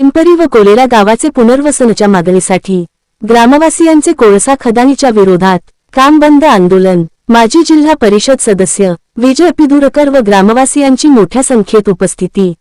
पिंपरी व कोलेरा गावाचे पुनर्वसनाच्या मागणीसाठी ग्रामवासियांचे कोळसा खदानीच्या विरोधात काम बंद आंदोलन. माजी जिल्हा परिषद सदस्य विजय पिदुरकर व ग्रामवासियांची मोठ्या संख्येत उपस्थिती.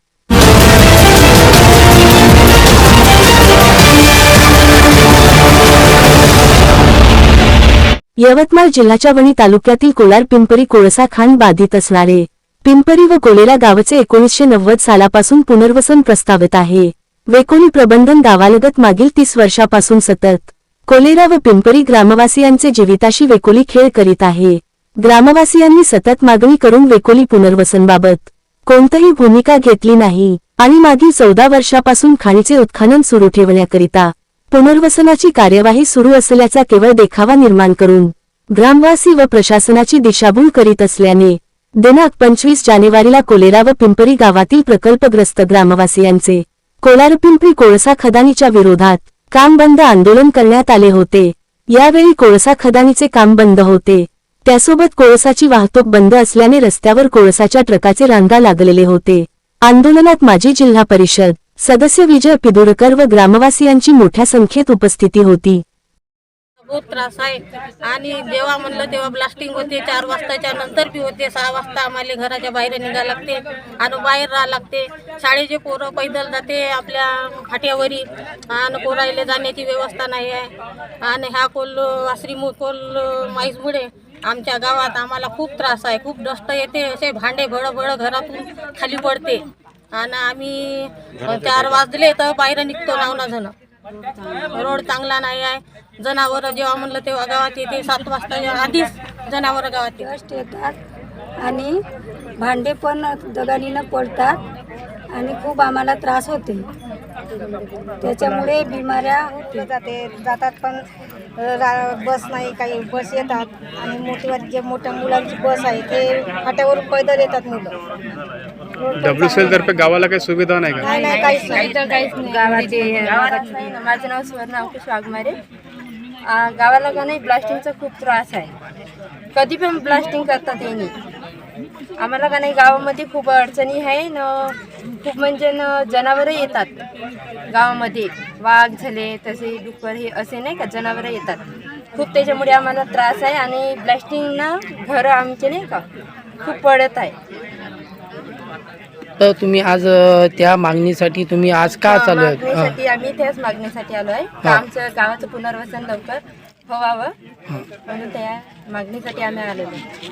यवतमाळ जिल्ह्याच्या वणी तालुक्यातील कोलार पिंपरी कोळसा खाण बाधित असणारे पिंपरी व कोलेरा गावचे एकोणीसशे नव्वद सालापासून पुनर्वसन प्रस्तावित आहे. वेकोली प्रबंधन गावालगत मागील तीस वर्षापासून सतत. कोलेरा व पिंपरी ग्रामवासियांचे जीविताशी वेकोली खेळ करीत आहे. ग्रामवासियांनी सतत मागणी करून वेकोली पुनर्वसनबाबत कोणतीही भूमिका घेतली नाही आणि मागील चौदा वर्षापासून खाणीचे उत्खनन सुरू ठेवण्याकरिता पुनर्वसनाची कार्यवाही सुरू असल्याचा केवळ देखावा निर्माण करून ग्रामवासी व प्रशासनाची दिशाभूल करीत असल्याने दिनांक पंचवीस जानेवारीला कोलेरा व पिंपरी गावातील प्रकल्पग्रस्त ग्रामवासियांचे कोलार पिंपरी कोळसा खदानीच्या विरोधात काम बंद आंदोलन करण्यात आले होते. यावेळी कोळसा खदानीचे काम बंद होते. त्यासोबत कोळसाची वाहतूक बंद असल्याने रस्त्यावर कोळसाच्या ट्रकाचे रांगा लागलेले होते. आंदोलनात माजी जिल्हा परिषद सदस्य विजय पिदुरकर व ग्रामवासियांची मोठ्या संख्येत उपस्थिती होती. बहुत त्रास आहे. आणि जेव्हा म्हणलं तेव्हा ब्लास्टिंग होते चार वाजताच्या नंतर बी होते सहा वाजता आम्हाला घराच्या बाहेर निघा लागते आणि बाहेर राहा लागते. शाळेचे पोरं पैदल जाते आपल्या फाट्यावरी आणि पोरायले जाण्याची व्यवस्था नाही आहे. आणि ह्या कोल वासरी कोल माईसमुळे आमच्या गावात आम्हाला खूप त्रास आहे. खूप डस्ट येते असे भांडे भळ भळ घरातून खाली पडते. आणि आम्ही चार वाजले तर बाहेर निघतो नावना जण रोड चांगला नाही आहे. जनावर जेव्हा म्हणलं तेव्हा गावात येते सात वाजता आधीच जनावर गावात येते कष्ट येतात आणि भांडे पण दगानीनं पडतात आणि खूप आम्हाला त्रास होते. त्याच्यामुळे बिमाऱ्या होते जाते जातात पण बस नाही काही बस येतात. आणि मोठी जे मोठ्या मुलांची बस आहे ते फाट्यावरून पैदल येतात मुलं. डब्ल्यू सी तर्फे गावाला काही सुविधा नाही का? नाही नाही काहीच नाही. गावाचे माझं नाव सुवर्ण अंकुश वाघमारे. आ, गावाला का नाही ब्लास्टिंगचा खूप त्रास आहे. कधी पण ब्लास्टिंग करतात यांनी. आम्हाला का नाही गावामध्ये खूप अडचणी आहे न खूप म्हणजे न जनावरं येतात. गावामध्ये वाघ झाले तसे डुक्कर हे असे नाही का जनावरं येतात. खूप त्याच्यामुळे आम्हाला त्रास आहे आणि ब्लास्टिंगनं घरं आमचे नाही का खूप पडत आहे. तर तुम्ही आज त्या मागणीसाठी तुम्ही आज का चालू आहे? मागणीसाठी आम्ही त्याच मागणीसाठी आलो आहे. का आमचं गावाचं पुनर्वसन लवकर व्हावं. म्हणून त्या मागणीसाठी आम्ही आलेलो आहे.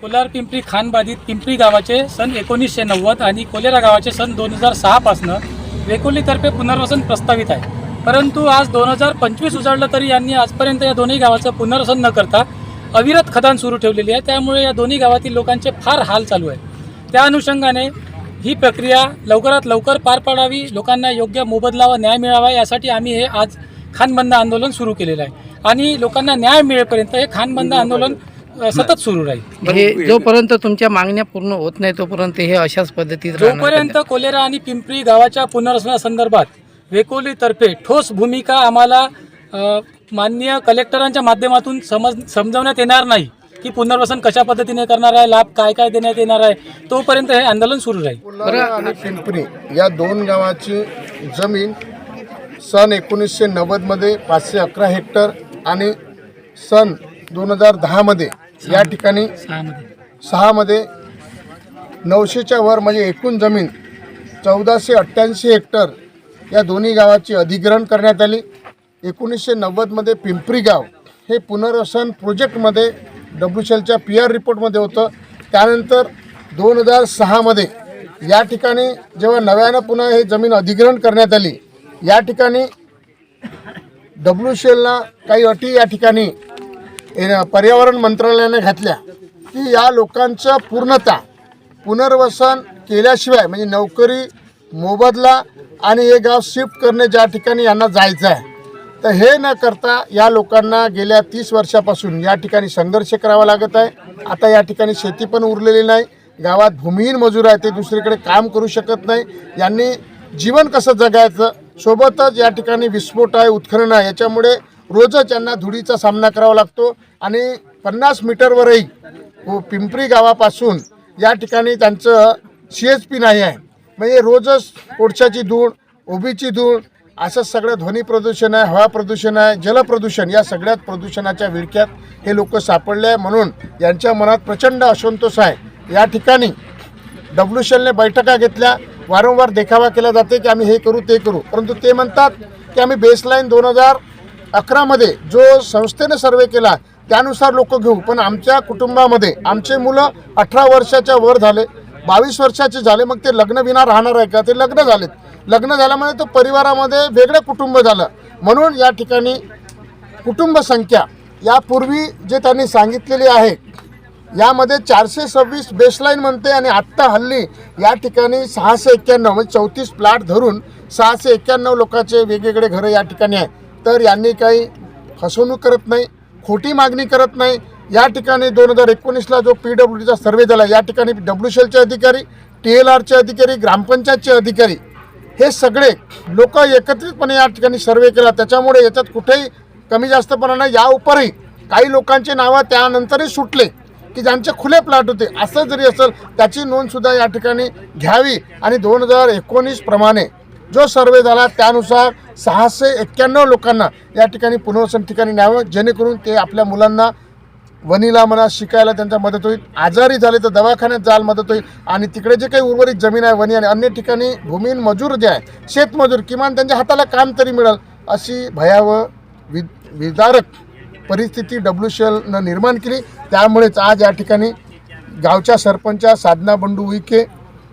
कोलार पिंपरी खानबाधित पिंपरी गावाचे सन एकोणीसशे नव्वद आणि कोलेरा गावाचे सन दोन हजार सहापासनं वेकोलीतर्फे पुनर्वसन प्रस्तावित आहे. परंतु आज दोन हजार पंचवीस उजाडलं तरी यांनी आजपर्यंत या दोन्ही गावाचं पुनर्वसन न करता अविरत खदान सुरू ठेवलेली आहे. त्यामुळे या दोन्ही गावातील लोकांचे फार हाल चालू आहे. त्या अनुषंगाने ही प्रक्रिया लवकरात लवकर पार पाडावी लोकांना योग्य मोबदला व न्याय मिळावा यासाठी आम्ही हे आज खानबंद आंदोलन सुरू केलेलं आहे. आणि लोकांना न्याय मिळेपर्यंत हे खानबंद आंदोलन सतत सुरू राहील. हे जोपर्यंत तुमच्या मागण्या पूर्ण होत नाही तोपर्यंत हे अशाच पद्धतीत जोपर्यंत कोलेरा आणि पिंपरी गावाच्या पुनर्वसनासंदर्भात वेकोलीतर्फे ठोस भूमिका आम्हाला माननीय कलेक्टरांच्या माध्यमातून समज समजवण्यात येणार नाही की पुनर्वसन कशा पद्धतीने करणार आहे लाभ काय काय देण्यात येणार आहे तोपर्यंत हे आंदोलन सुरू राहील. आणि पिंपरी या दोन गावाची जमीन सन एकोणीसशे नव्वदमध्ये पाचशे अकरा हेक्टर आणि सन दोन हजार दहामध्ये या ठिकाणी सहामध्ये सहामध्ये नऊशेच्या वर म्हणजे एकूण जमीन चौदाशे अठ्ठ्याऐंशी हेक्टर या दोन्ही गावाची अधिग्रहण करण्यात आली. एकोणीसशे नव्वदमध्ये पिंपरी गाव हे पुनर्वसन प्रोजेक्टमध्ये डब्ल्यू शेलच्या पी आर रिपोर्टमध्ये होतं. त्यानंतर दोन हजार सहामध्ये या ठिकाणी जेव्हा नव्यानं पुन्हा हे जमीन अधिग्रहण करण्यात आली या ठिकाणी डब्ल्यू शेलला काही अटी या ठिकाणी पर्यावरण मंत्रालयाने घातल्या. की या लोकांचं पूर्णता पुनर्वसन केल्याशिवाय म्हणजे नोकरी मोबदला आणि हे गाव शिफ्ट करणे ज्या ठिकाणी यांना जायचं आहे तर हे न करता या लोकांना गेल्या तीस वर्षापासून या ठिकाणी संघर्ष करावा लागत आहे. आता या ठिकाणी शेती पण उरलेली नाही. गावात भूमिहीन मजूर आहे ते दुसरीकडे काम करू शकत नाही. यांनी जीवन कसं जगायचं? सोबतच या ठिकाणी विस्फोट आहे उत्खनन आहे. याच्यामुळे रोजच यांना धुळीचा सामना करावा लागतो. आणि पन्नास मीटरवरही व पिंपरी गावापासून या ठिकाणी त्यांचं सी एच पी नाही आहे. म्हणजे रोजच कोळशाची धूळ ओबीची धूळ असं सगळं ध्वनी प्रदूषण आहे हवा प्रदूषण आहे जलप्रदूषण या सगळ्यात प्रदूषणाच्या विळख्यात हे लोक सापडले आहे. म्हणून यांच्या मनात प्रचंड असंतोष आहे. या ठिकाणी डब्ल्यू शेलने बैठका घेतल्या. वारंवार देखावा केला जाते की आम्ही हे करू ते करू. परंतु ते म्हणतात की आम्ही बेसलाईन दोन हजार अकरामध्ये जो संस्थेने सर्वे केला त्यानुसार लोक घेऊ. पण आमच्या कुटुंबामध्ये आमचे मुलं अठरा वर्षाच्या वर झाले. बावीस वर्षाचे झाले. मग ते लग्नविना राहणार आहे का? ते लग्न झालेत. लग्न झाल्यामुळे तो परिवारामध्ये वेगळं कुटुंब झालं. म्हणून या ठिकाणी कुटुंब संख्या यापूर्वी जे त्यांनी सांगितलेली आहे यामध्ये चारशे सव्वीस बेसलाईन म्हणते आणि आत्ता हल्ली या ठिकाणी सहाशे एक्क्याण्णव म्हणजे चौतीस प्लॅट धरून सहाशे एक्क्याण्णव लोकांचे वेगवेगळे घरं या ठिकाणी आहे तर यांनी काही फसवणूक करत नाही खोटी मागणी करत नाही. या ठिकाणी दोन हजार एकोणीसला जो पी डब्ल्यू डीचा सर्वे झाला या ठिकाणी डब्ल्यू शेलचे अधिकारी टी एल आरचे अधिकारी ग्रामपंचायतचे अधिकारी हे सगळे लोक एकत्रितपणे या ठिकाणी सर्वे केला. त्याच्यामुळे याच्यात कुठेही कमी जास्तपणा नाही या उपरही काही लोकांचे नावं त्यानंतरही सुटले की ज्यांचे खुले प्लॉट होते. असं जरी असेल त्याची नोंदसुद्धा या ठिकाणी घ्यावी. आणि दोन हजार एकोणीसप्रमाणे जो सर्वे झाला त्यानुसार सहाशे एक्क्याण्णव लोकांना या ठिकाणी पुनर्वसन ठिकाणी न्यावं जेणेकरून ते आपल्या मुलांना वनीला म्हणा शिकायला त्यांच्या मदत होईल. आजारी झाले तर दवाखान्यात जायला मदत होईल. आणि तिकडे जे काही उर्वरित जमीन आहे वनी आणि अन्य ठिकाणी भूमीन मजूर जे आहे शेतमजूर किमान त्यांच्या हाताला काम तरी मिळेल अशी भयावह वि विदारक परिस्थिती डब्ल्यू शेलनं निर्माण केली. त्यामुळेच आज या ठिकाणी गावच्या सरपंचा साधना बंडू उईके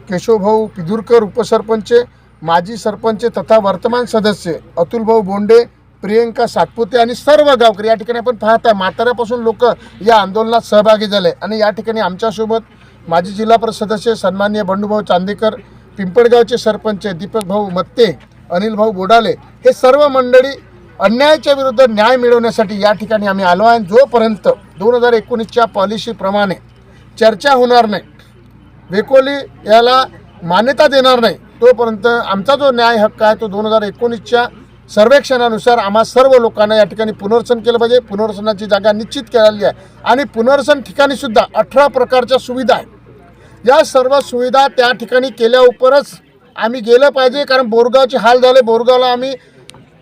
केशवभाऊ पिदुरकर उपसरपंच माजी सरपंच तथा वर्तमान सदस्य अतुलभाऊ बोंडे प्रियंका सातपुते आणि सर्व गावकरी या ठिकाणी आपण पाहत आहे म्हाताऱ्यापासून लोक या आंदोलनात सहभागी झाले. आणि या ठिकाणी आमच्यासोबत माजी जिल्हा परिषद सदस्य सन्माननीय बंडूभाऊ चांदेकर पिंपळगावचे सरपंच दीपक भाऊ मत्ते अनिल भाऊ बोडाले हे सर्व मंडळी अन्यायाच्या विरुद्ध न्याय मिळवण्यासाठी या ठिकाणी आम्ही आलो आहे. जोपर्यंत दोन हजार एकोणीसच्या पॉलिसीप्रमाणे चर्चा होणार नाही वेकोली याला मान्यता देणार नाही तोपर्यंत आमचा जो न्याय हक्क आहे तो दोन हजार एकोणीसच्या सर्वेक्षणानुसार आम्हा सर्व लोकांना या ठिकाणी पुनर्वसन केलं पाहिजे. पुनर्वसनाची जागा निश्चित केलेली आहे. आणि पुनर्वसन ठिकाणीसुद्धा अठरा प्रकारच्या सुविधा आहेत. या सर्व सुविधा त्या ठिकाणी केल्याउपरच आम्ही गेलं पाहिजे. कारण बोरगावचे हाल झाले. बोरगावला आम्ही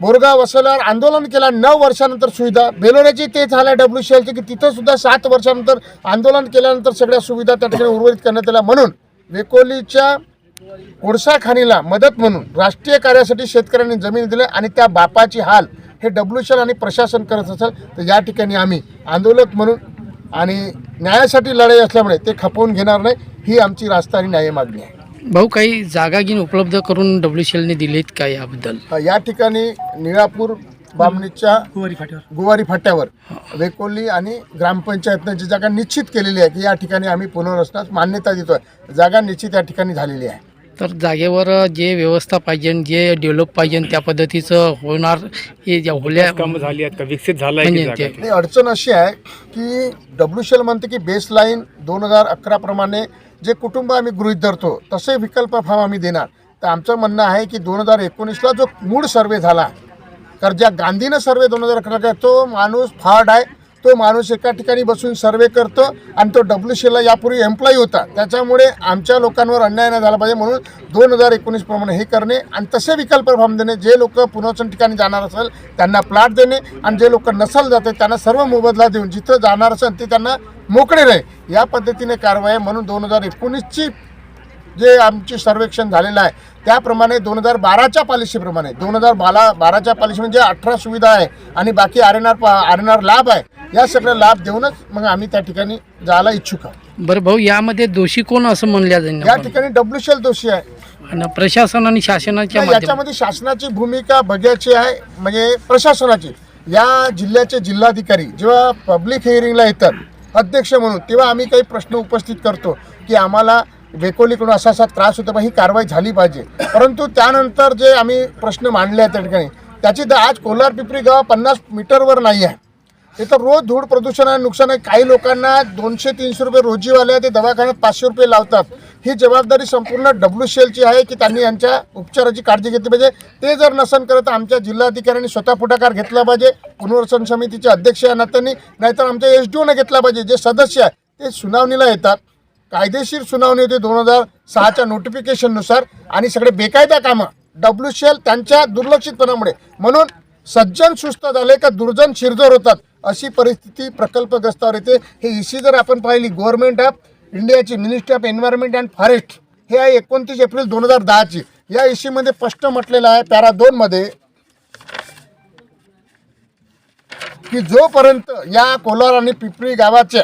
बोरगाव वसल्यावर आंदोलन केला नऊ वर्षानंतर सुविधा. बेलोऱ्याची ते झालं डब्ल्यू सी एलचे की तिथंसुद्धा सात वर्षानंतर आंदोलन केल्यानंतर सगळ्या सुविधा त्या ठिकाणी उर्वरित करण्यात आल्या. म्हणून वेकोलीच्या कोळसा खाणीला मदत म्हणून राष्ट्रीय कार्यासाठी शेतकऱ्यांनी जमीन दिली आणि त्या बापाची हाल हे डब्ल्यू सी एल आणि प्रशासन करत असेल तर या ठिकाणी आम्ही आंदोलक म्हणून आणि न्यायासाठी लढाई असल्यामुळे ते खपवून घेणार नाही ही आमची रास्ता आणि न्याय मागणी आहे. भाऊ काही जागा घेऊन उपलब्ध करून डब्ल्यू सी एलने दिलेत का याबद्दल? या ठिकाणी निळापूर बामणीच्या गुवारी फाट्यावर. गुवारी फाट्यावर वेकोली आणि ग्रामपंचायतनं जी जागा निश्चित केलेली आहे की या ठिकाणी आम्ही पुनर्वसनास मान्यता देतोय. जागा निश्चित या ठिकाणी झालेली आहे. तर जागेवर जे व्यवस्था पाहिजे जे डेव्हलप पाहिजे त्या पद्धतीचं होणार हे ज्या होल्या कामं झाली आहेत का? विकसित झालं आहे म्हणजे अडचण अशी आहे की डब्ल्यू सी एल म्हणते की बेस लाईन दोन हजार अकराप्रमाणे जे कुटुंब आम्ही गृहीत धरतो तसे विकल्प फॉर्म आम्ही देणार. तर आमचं म्हणणं आहे की दोन हजार एकोणीसला जो मूळ सर्वे झाला कारण ज्या गांधीनं सर्वे दोन हजार अकरा तो माणूस फार्ड आहे. तो माणूस एका ठिकाणी बसून सर्वे करतो आणि तो डब्ल्यू सीला यापूर्वी एम्प्लॉई होता त्याच्यामुळे आमच्या लोकांवर अन्याय नाही झाला पाहिजे म्हणून दोन हजार एकोणीस प्रमाणे हे करणे आणि तसे विकल्प फॉर्म देणे जे लोक पुनर्वसन ठिकाणी जाणार असेल त्यांना प्लॅट देणे आणि जे लोक नसल जाते त्यांना सर्व मोबदला देऊन जिथं जाणार असेल ते त्यांना मोकळे राहील या पद्धतीने कारवाई आहे. म्हणून दोन हजार एकोणीसची जे आमचे सर्वेक्षण झालेलं आहे त्याप्रमाणे दोन हजार बाराच्या पॉलिसीप्रमाणे दोन हजार बारा बाराच्या पॉलिसी म्हणजे अठरा सुविधा आहे आणि बाकी R N R R N R लाभ आहे या सगळ्या लाभ देऊनच मग आम्ही त्या ठिकाणी जायला इच्छुक आहोत. बरं भाऊ यामध्ये दोषी कोण असं म्हणल्या जाईल या ठिकाणी डब्ल्यू एल दोषी आहे. आणि प्रशासन आणि शासनाच्या याच्यामध्ये शासनाची भूमिका बघायची आहे म्हणजे प्रशासनाची. या जिल्ह्याचे जिल्हाधिकारी जेव्हा पब्लिक हिअरिंगला येतात अध्यक्ष म्हणून तेव्हा आम्ही काही प्रश्न उपस्थित करतो की आम्हाला वेकोलीकडून असा असा त्रास होतो ही कारवाई झाली पाहिजे. परंतु त्यानंतर जे आम्ही प्रश्न मांडले आहेत त्या ठिकाणी त्याची तर आज कोलार पिपरी गाव पन्नास मीटरवर नाही आहे. इथं रोज धूळ प्रदूषण आणि नुकसान आहे. काही लोकांना दोनशे तीनशे रुपये रोजीवाले आहे ते दवाखान्यात पाचशे रुपये लावतात. ही जबाबदारी संपूर्ण डब्ल्यू सी एलची आहे की त्यांनी यांच्या उपचाराची काळजी घेतली पाहिजे. ते जर नसन करत आमच्या जिल्हाधिकाऱ्यांनी स्वतः पुढाकार घेतला पाहिजे. पुनर्वसन समितीचे अध्यक्ष या नात्यांनी नाहीतर आमच्या एस डी ओनं घेतला पाहिजे. जे सदस्य आहे ते सुनावणीला येतात. कायदेशीर सुनावणी होती दोन हजार सहाच्या नोटिफिकेशननुसार आणि सगळे बेकायदा कामं. डब्ल्यू सी एल त्यांच्या दुर्लक्षितपणामुळे. म्हणून सज्जन सुस्त झाले का दुर्जन शिरजोर होतात अशी परिस्थिती प्रकल्पग्रस्तावर येते. हे इशी जर आपण पाहिली गव्हर्नमेंट ऑफ इंडियाची ministry of environment and forest हे आहे एकोणतीस एप्रिल दोन हजार दहाची. या इशीमध्ये स्पष्ट म्हटलेलं आहे पॅरा दोनमध्ये की जोपर्यंत या कोलार आणि पिपरी गावाच्या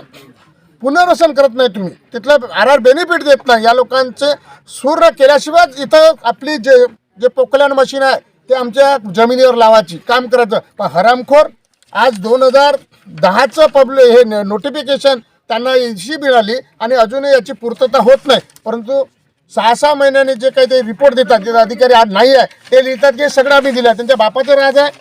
पुनर्वसन करत नाही तुम्ही. तिथलं आर आर बेनिफिट देत नाही. या लोकांचे सूर्य केल्याशिवाय इथं आपली जे जे पोकल्यान मशीन आहे ते आमच्या जमिनीवर लावायची काम करायचं. पण हरामखोर आज दोन हजार दहाचं पब्लिक हे नोटिफिकेशन त्यांना इशी मिळाली आणि अजूनही याची पूर्तता होत नाही. परंतु सहा सहा महिन्याने जे काही ते रिपोर्ट देतात जे अधिकारी आज नाही आहे ते लिहितात की सगळं आम्ही दिलं त्यांच्या बापाचं राज आहे.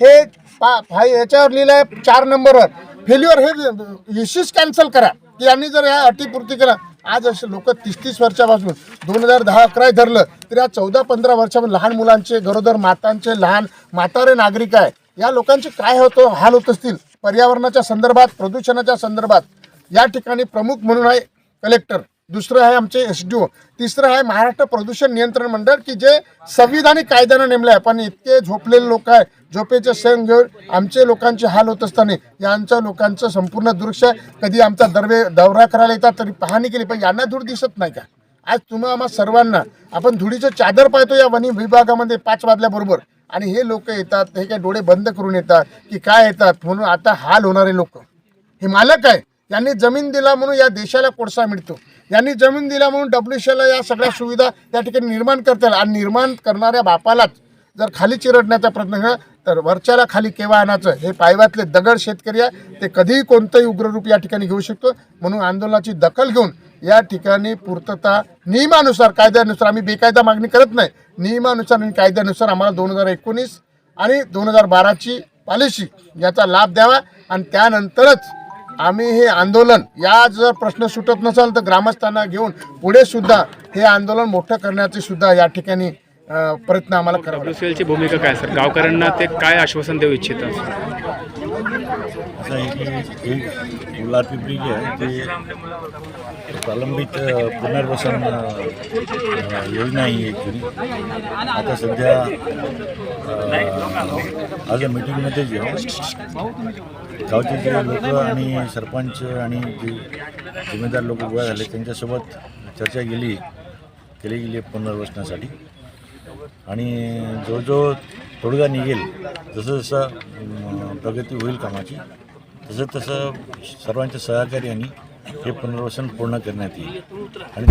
हे पा याच्यावर लिहिलं आहे चार नंबरवर. फेल्युअर हे इशीच कॅन्सल करा. की यांनी जर ह्या अटीपूर्ती करा आज असे लोक तीस तीस वर्षापासून दोन हजार दहा अकरा धरलं तर या चौदा पंधरा वर्षापासून लहान मुलांचे गरोदर मातांचे लहान म्हातारे नागरिक आहे. या लोकांचे काय होतो हाल होत असतील? पर्यावरणाच्या संदर्भात प्रदूषणाच्या संदर्भात या ठिकाणी प्रमुख म्हणून आहे कलेक्टर. दुसरं आहे आमचे एस डी ओ तिसरं आहे महाराष्ट्र प्रदूषण नियंत्रण मंडळ की जे संविधानिक कायद्यानं नेमलं आहे. पण इतके झोपलेले लोक आहे झोपेचे सण घेऊन आमचे लोकांचे हाल होत असताना यांच्या लोकांचं संपूर्ण दृश्य आहे. कधी आमचा दरवे दौरा करायला येतात तरी पाहणी केली. पण यांना धूळ दिसत नाही का? आज तुम्हा आम्हा सर्वांना आपण धुळीचं चादर पाहतो या वनी विभागामध्ये पाच वाजल्याबरोबर. आणि हे लोक येतात हे काय डोळे बंद करून येतात की काय येतात? म्हणून आता हाल होणारे लोक. हे मालक आहे. यांनी जमीन दिला म्हणून या देशाला कोळसा मिळतो. यांनी जमीन दिल्या म्हणून डब्ल्यूशेला या सगळ्या सुविधा त्या ठिकाणी निर्माण करतात आणि निर्माण करणाऱ्या बापालाच जर खाली चिरडण्याचा प्रयत्न केला तर वरच्याला खाली केव्हा आणायचं हे पायव्यातले दगड शेतकरी आहे. ते कधीही कोणतंही उग्ररूप या ठिकाणी घेऊ शकतो. म्हणून आंदोलनाची दखल घेऊन या ठिकाणी पूर्तता नियमानुसार कायद्यानुसार आम्ही बेकायदा मागणी करत नाही. नियमानुसार आणि कायद्यानुसार आम्हाला दोन हजार एकोणीस आणि दोन हजार बाराची पॉलिसी याचा लाभ द्यावा. आणि त्यानंतरच आम्ही हे आंदोलन या जर प्रश्न सुटत नसेल तर ग्रामस्थांना घेऊन पुढे सुद्धा हे आंदोलन मोठं करण्याचे सुद्धा या ठिकाणी प्रयत्न आम्हाला करावा. डब्ल्यूसीएलची भूमिका काय सर? गावकऱ्यांना ते काय आश्वासन देऊ इच्छितात असं आहे की आहे ते प्रलंबित पुनर्वसन योजना ही आता सध्या आज या मीटिंगमध्ये जे गावचे जे लोक आणि सरपंच आणि जे जिम्मेदार लोक गोळा झाले त्यांच्यासोबत चर्चा गेली केली गेली पुनर्वसनासाठी. आणि जो जो तोडगा निघेल जसं जसं प्रगती होईल कामाची तसं तसं सर्वांच्या सहकार्याने हे पुनर्वसन पूर्ण करण्यात येईल. आणि